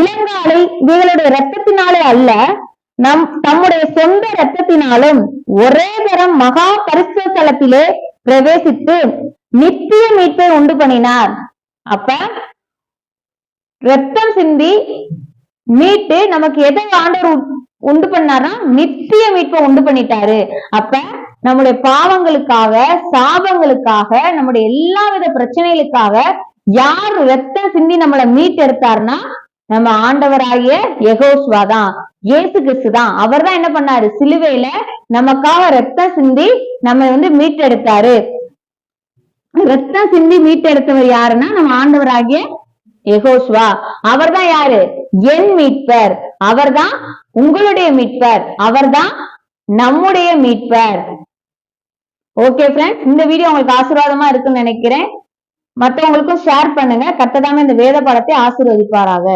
இளங்காலை இவைகளுடைய ரத்தத்தினாலே அல்ல நம் தம்முடைய சொந்த ரத்தத்தினாலும் ஒரே தரம் மகா பரிசுத்தலத்திலே பிரவேசித்து நித்திய மீட்பை உண்டு பண்ணினார். அப்ப ரத்தம் சிந்தி மீட்டு நமக்கு எதை ஆண்டவர் உண்டு பண்ணாரா நித்திய மீட்பை உண்டு பண்ணிட்டாரு. அப்ப நம்முடைய பாவங்களுக்காக சாபங்களுக்காக நம்முடைய எல்லா வித பிரச்சனைகளுக்காக யார் ரத்தம் சிந்தி நம்மளை மீட்டெடுத்தாருன்னா நம்ம ஆண்டவராகிய யெகோஸ்வா தான் இயேசு கிறிஸ்து தான். அவர் தான் என்ன பண்ணாரு? சிலுவையில நமக்காக ரத்தம் சிந்தி நம்ம வந்து மீட்டெடுத்தாரு. ரத்தம் சிந்தி மீட்டெடுத்தவர் யாருன்னா நம்ம ஆண்டவராகிய யகோஷ்வா அவர் தான் யாரு? என் மீட்பர். அவர்தான் உங்களுடைய மீட்பர். அவர்தான் நம்முடைய மீட்பர். ஓகே ஃப்ரெண்ட்ஸ் இந்த வீடியோ உங்களுக்கு ஆசீர்வாதமா இருக்குன்னு நினைக்கிறேன். மத்தவங்களுக்கும் ஷேர் பண்ணுங்க. கத்ததாம இந்த வேத பாடத்தை ஆசீர்வதிப்பாராக.